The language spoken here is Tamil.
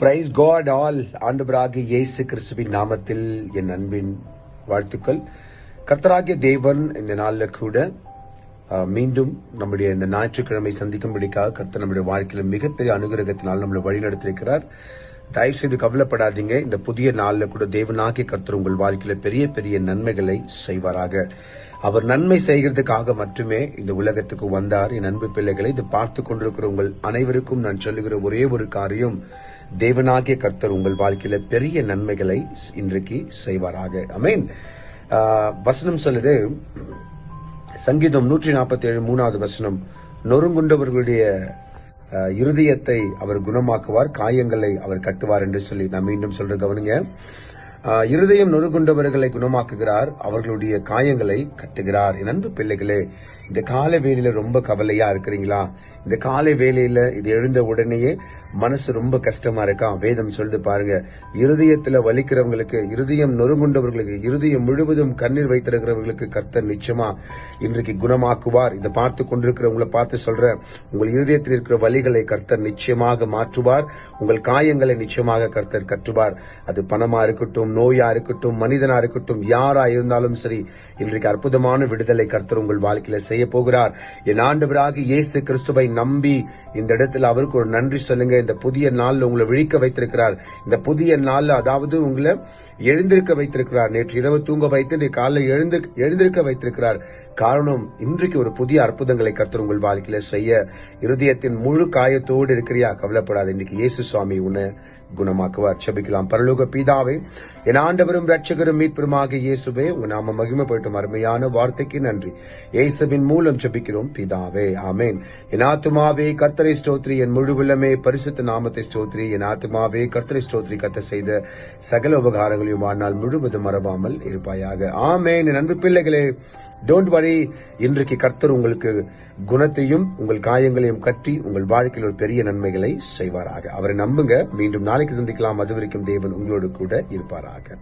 பிரைஸ் காட் ஆல் ஆண்டவராகிய இயேசு கிறிஸ்துவின் நாமத்தில் என் அன்பின் வாழ்த்துக்கள். கர்த்தராகிய தேவன் இந்த நாளில் கூட மீண்டும் நம்முடைய இந்த ஞாயிற்றுக்கிழமை சந்திக்கும்படிக்காக கர்த்தர் நம்முடைய வாழ்க்கையில் மிகப்பெரிய அனுகிரகத்தினால் நம்மளை வழிநடத்திருக்கிறார் தயவு செய்து கவலைப்படாதீங்க. இந்த புதிய நாளில் கூட தேவனாகிய கர்த்தர் உங்கள் வாழ்க்கையில பெரிய பெரிய நன்மைகளை செய்வாராக. அவர் நன்மை செய்கிறதுக்காக மட்டுமே இந்த உலகத்துக்கு வந்தார். என் அன்பு பிள்ளைகளை இது பார்த்து கொண்டிருக்கிற உங்கள் அனைவருக்கும் நான் சொல்லுகிற ஒரே ஒரு காரியம் தேவனாகிய கர்த்தர் உங்கள் வாழ்க்கையில பெரிய நன்மைகளை இன்றைக்கு செய்வாராக. அமேன் வசனம் சொல்லுது சங்கீதம் நூற்றி நாற்பத்தி ஏழு மூணாவது வசனம் நொறுங்குண்டவர்களுடைய இருதயத்தை அவர் குணமாக்குவார் காயங்களை அவர் கட்டுவார் என்று சொல்லி நான் மீண்டும் சொல்ற கவனிங்க. இருதயம் நொறுங்குண்டவர்களை குணமாக்குகிறார். அவர்களுடைய காயங்களை கட்டுகிறார். என் அன்பு பிள்ளைகளே இந்த காலை வேலையில ரொம்ப கவலையா இருக்கிறீங்களா? இந்த காலை வேலையில இது எழுந்த உடனேயே மனசு ரொம்ப கஷ்டமா இருக்கா? வேதம் சொல்லுது பாருங்க. இருதயத்துல வலிக்கிறவங்களுக்கு இருதயம் நொறுங்குண்டவர்களுக்கு இருதயம் முழுவதும் கண்ணீர் வைத்திருக்கிறவர்களுக்கு கர்த்தர் நிச்சயமா இன்றைக்கு குணமாக்குவார். இதை பார்த்து கொண்டிருக்கிறவங்களை பார்த்து சொல்றேன். உங்கள் இருதயத்தில் இருக்கிற வலிகளை கர்த்தர் நிச்சயமாக மாற்றுவார். உங்கள் காயங்களை நிச்சயமாக கர்த்தர் கற்றுவார் அது பணமா இருக்கட்டும் நோயா இருக்கட்டும் மனிதனா இருக்கட்டும் யாரா இருந்தாலும் சரி இன்றைக்கு அற்புதமான விடுதலை கர்த்தர் உங்கள் வாழ்க்கையில செய்ய போகிறார். என் ஆண்டவராக இயேசு கிறிஸ்துவை நம்பி இந்த இடத்துல அவருக்கு ஒரு நன்றி சொல்லுங்க. இந்த புதிய நாள் உங்களை விழிக்க வைத்திருக்கிறார். இந்த புதிய நாள் அதாவது உங்களை எழுந்திருக்க வைத்திருக்கிறார். நேற்று இரவு தூங்க வைத்து இன்றைக்கு காலையில் எழுந்து எழுந்திருக்க வைத்திருக்கிறார். காரணம் இன்றைக்கு ஒரு புதிய அற்புதங்களை கர்த்தர் உங்கள் வாழ்க்கையில செய்ய இருதயத்தின் முழு காயத்தோடு இருக்கிறியா? கவலைப்படாது இன்னைக்கு இயேசு சுவாமி உன்னை குணமாக்குவார். செபிக்கலாம் பரலோக பீதாவே என் ஆண்டவரும் ரட்சகரும் மீட்பெருமாக இயேசுவே உங்க நாம மகிமைப்பட்டும் அருமையான வார்த்தைக்கு நன்றி. இயேசுவின் மூலம் செபிக்கிறோம் பிதாவே ஆமேன். என் ஆத்துமாவே கர்த்தரை ஸ்தோத்ரி என் முழு உள்ளமே பரிசுத்த நாமத்தை ஸ்தோத்ரி என் ஆத்துமாவே கர்த்தரை ஸ்தோத்ரி கத்த செய்த சகல உபகாரங்களையும் வாழ்நாள் முழுவதும் மறவாமல் இருப்பாயாக. ஆமேன். என் அன்பு பிள்ளைகளே டோன்ட் வரி இன்றைக்கு கர்த்தர் உங்களுக்கு குணத்தையும் உங்கள் காயங்களையும் கட்டி உங்கள் வாழ்க்கையில் ஒரு பெரிய நன்மைகளை செய்வாராக. அவரை நம்புங்க. மீண்டும் நாளைக்கு சந்திக்கலாம். அது வரைக்கும் தேவன் உங்களோடு கூட இருப்பாராக.